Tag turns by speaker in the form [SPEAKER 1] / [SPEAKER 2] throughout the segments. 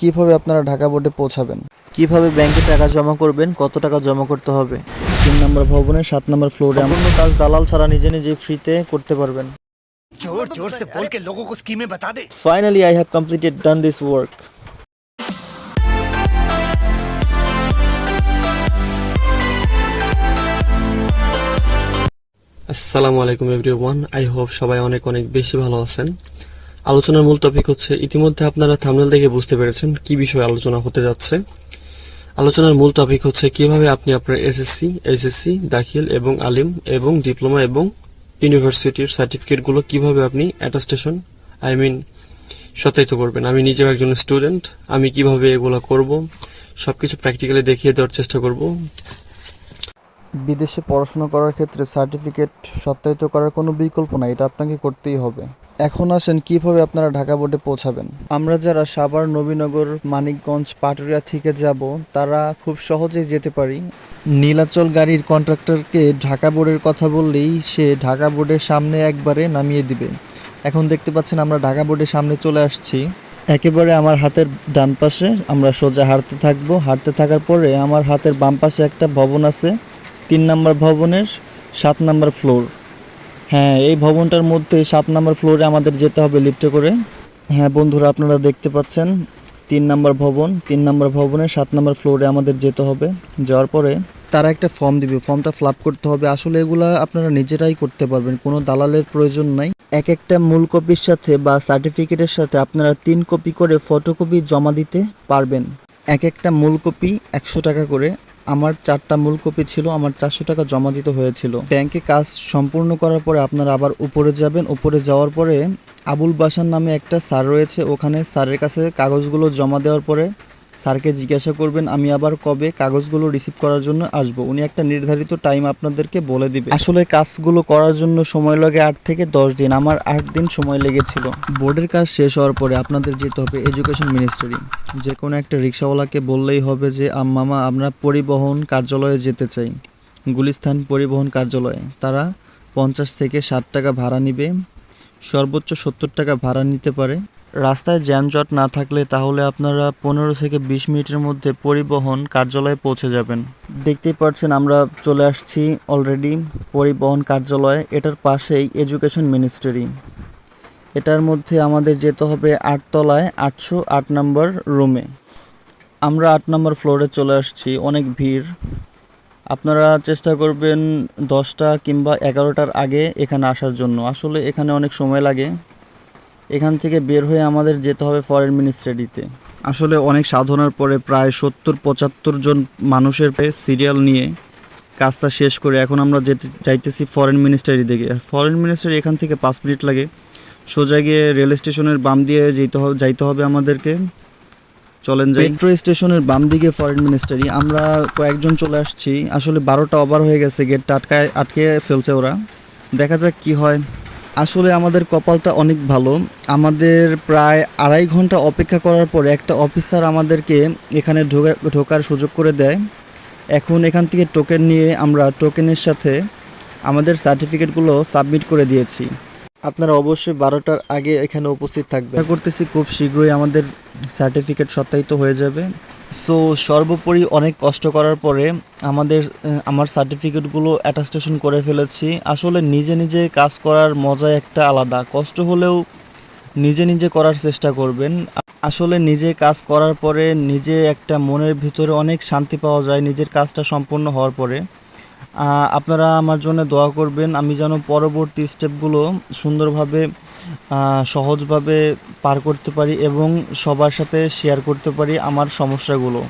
[SPEAKER 1] কীভাবে আপনারা ঢাকা বোর্ডে পৌঁছাবেন? কীভাবে ব্যাংকে টাকা জমা করবেন কত টাকা জমা করতে হবে? তিন নম্বর ভবনে সাত নম্বর ফ্লোরে অন্য কাজ দালাল ছাড়া নিজে নিজে ফ্রিতে করতে পারবেন।
[SPEAKER 2] জোর জোর সে বল কে লোগো কো স্কিমে বাতা দে।
[SPEAKER 1] Finally I have completed done this work
[SPEAKER 3] আসসালামু আলাইকুম এভরিওয়ান আই হোপ সবাই অনেক অনেক বেশি ভালো আছেন। আলোচনার মূল টপিক হচ্ছে ইতিমধ্যে আপনারা থামনেল দেখে বুঝতে পেরেছেন কি বিষয়ে আলোচনা হতে যাচ্ছে। আলোচনার মূল টপিক হচ্ছে কীভাবে আপনি আপনার এসএসসি এইচএসসি দাখিল এবং আলিম এবং ডিপ্লোমা এবং ইউনিভার্সিটির সার্টিফিকেটগুলো কীভাবে আপনি অ্যাটাস্টেশন আই মিন সত্যায়িত করবেন। আমি নিজেও একজন স্টুডেন্ট আমি কীভাবে এগুলো করব, সবকিছু প্র্যাকটিক্যালি দেখিয়ে দেওয়ার চেষ্টা করব।
[SPEAKER 1] বিদেশে পড়াশোনা করার ক্ষেত্রে সার্টিফিকেট সত্যায়িত করার কোনো বিকল্প নাই, এটা আপনাকে করতেই হবে। এখন আসেন কীভাবে আপনারা ঢাকা বোর্ডে পৌঁছাবেন। আমরা যারা সাভার, নবীনগর, মানিকগঞ্জ, পাটুরিয়া থেকে যাব, তারা খুব সহজেই যেতে পারি। নীলাচল গাড়ির কন্ট্রাক্টরকে ঢাকা বোর্ডের কথা বললেই সে ঢাকা বোর্ডের সামনে একবারে নামিয়ে দিবে। এখন দেখতে পাচ্ছেন আমরা ঢাকা বোর্ডের সামনে চলে আসছি। একেবারে আমার হাতের ডান পাশে আমরা সোজা হাঁটতে থাকব। হাঁটতে থাকার পরে আমার হাতের বাম পাশে একটা ভবন আছে। তিন নম্বর ভবনের সাত নম্বর ফ্লোর। হ্যাঁ এই ভবনটার মধ্যে সাত নম্বর ফ্লোরে আমাদের যেতে হবে লিফটে করে। হ্যাঁ বন্ধুরা, আপনারা দেখতে পাচ্ছেন, তিন নম্বর ভবন, তিন নম্বর ভবনের সাত নম্বর ফ্লোরে আমাদের যেতে হবে। যাওয়ার পরে তারা একটা ফর্ম দিবে ফর্মটা ফিল করতে হবে। আসলে এগুলা আপনারা নিজেরাই করতে পারবেন, কোনো দালালের প্রয়োজন নাই। এক একটা মূল কপির সাথে বা সার্টিফিকেটের সাথে আপনারা তিন কপি করে ফটোকপি জমা দিতে পারবেন। এক একটা মূল কপি একশো টাকা করে। আমার চারটা মূল কপি ছিল, আমার চারশো টাকা জমা দিতে হয়েছিল। ব্যাংকে কাজ সম্পূর্ণ করার পরে আপনারা আবার উপরে যাবেন। উপরে যাওয়ার পরে আবুল বাসার নামে একটা স্যার রয়েছে, ওখানে স্যারের কাছে কাগজগুলো জমা দেওয়ার পরে স্যারকে জিজ্ঞাসা করবেন, আমি আবার কবে কাগজগুলো রিসিভ করার জন্য আসব। উনি একটা নির্ধারিত টাইম আপনাদেরকে বলে দিবে। আসলে কাজগুলো করার জন্য সময় লাগে আট থেকে দশ দিন। আমার আট দিন সময় লেগেছিল। বোর্ডের কাজ শেষ হওয়ার পরে আপনাদের যেতে হবে এডুকেশন মিনিস্ট্রি যে কোনো একটা রিক্সাওয়ালাকে বললেই হবে যে মামা আমরা পরিবহন কার্যালয়ে যেতে চাই। গুলিস্থান পরিবহন কার্যালয়ে। তারা পঞ্চাশ থেকে ষাট টাকা ভাড়া নিবে। সর্বোচ্চ সত্তর টাকা ভাড়া নিতে পারে। রাস্তায় যানজট না থাকলে তাহলে আপনারা পনেরো থেকে বিশ মিনিটের মধ্যে পরিবহন কার্যালয়ে পৌঁছে যাবেন। দেখতেই পাচ্ছেন আমরা চলে আসছি অলরেডি পরিবহন কার্যালয়ে, এটার পাশেই এডুকেশন মিনিস্ট্রি এটার মধ্যে আমাদের যেতে হবে আটতলায় আটশো আট নম্বর রুমে আমরা আট নম্বর ফ্লোরে চলে আসছি, অনেক ভিড়। আপনারা চেষ্টা করবেন দশটা কিংবা এগারোটার আগে এখানে আসার জন্য। আসলে এখানে অনেক সময় লাগে। এখান থেকে বের হয়ে আমাদের যেতে হবে ফরেন মিনিস্ট্রিতে। আসলে অনেক সাধনার পরে প্রায় সত্তর পঁচাত্তর জন মানুষের সিরিয়াল নিয়ে কাজটা শেষ করে এখন আমরা যেতে চাইতেছি ফরেন মিনিস্ট্রি দিকে। ফরেন মিনিস্ট্রি এখান থেকে পাঁচ মিনিট লাগে। সোজা গিয়ে রেল স্টেশনের বাম দিয়ে যেতে হবে যাইতে হবে আমাদেরকে। চলেন যাই। মেট্রো স্টেশনের বাম দিকে ফরেন মিনিস্টারি। আমরা কয়েকজন চলে আসছি। আসলে বারোটা ওভার হয়ে গেছে গেটটা আটকায় আটকে ফেলছে ওরা। দেখা যাক কি হয়। আসলে আমাদের কপালটা অনেক ভালো। আমাদের প্রায় আড়াই ঘণ্টা অপেক্ষা করার পরে একটা অফিসার আমাদেরকে এখানে ঢোকা, ঢোকার সুযোগ করে দেয়। এখন এখান থেকে টোকেন নিয়ে আমরা টোকেনের সাথে আমাদের সার্টিফিকেটগুলো সাবমিট করে দিয়েছি। আপনারা অবশ্যই বারোটার আগে এখানে উপস্থিত থাকবেন। করতেছি খুব শীঘ্রই আমাদের সার্টিফিকেট সত্যায়িত হয়ে যাবে। সো সর্বোপরি অনেক কষ্ট করার পরে আমাদের আমার সার্টিফিকেটগুলো অ্যাটাস্টেশন করে ফেলেছি। আসলে নিজে নিজে কাজ করার মজা একটা আলাদা। কষ্ট হলেও নিজে নিজে করার চেষ্টা করবেন। আসলে নিজে কাজ করার পরে নিজে একটা মনের ভিতরে অনেক শান্তি পাওয়া যায়, নিজের কাজটা সম্পূর্ণ হওয়ার পরে। আপনারা আমার জন্য দোয়া করবেন, আমি যেন পরবর্তী স্টেপগুলো সুন্দরভাবে সহজভাবে পার করতে পারি এবং সবার সাথে শেয়ার করতে পারি আমার সমস্যাগুলো।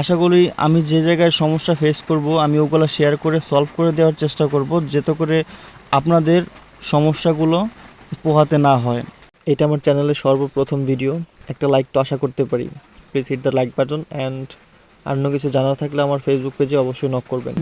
[SPEAKER 1] আশা করি আমি যে জায়গায় সমস্যা ফেস করব, আমি ওগুলো শেয়ার করে সলভ করে দেওয়ার চেষ্টা করব, যাতে করে আপনাদের সমস্যাগুলো পোহাতে না হয়। এটা আমার চ্যানেলের সর্বপ্রথম ভিডিও একটা লাইক তো আশা করতে পারি। Please hit the like button and অন্য কিছু জানার থাকলে আমার ফেসবুক পেজে অবশ্যই নক করবেন।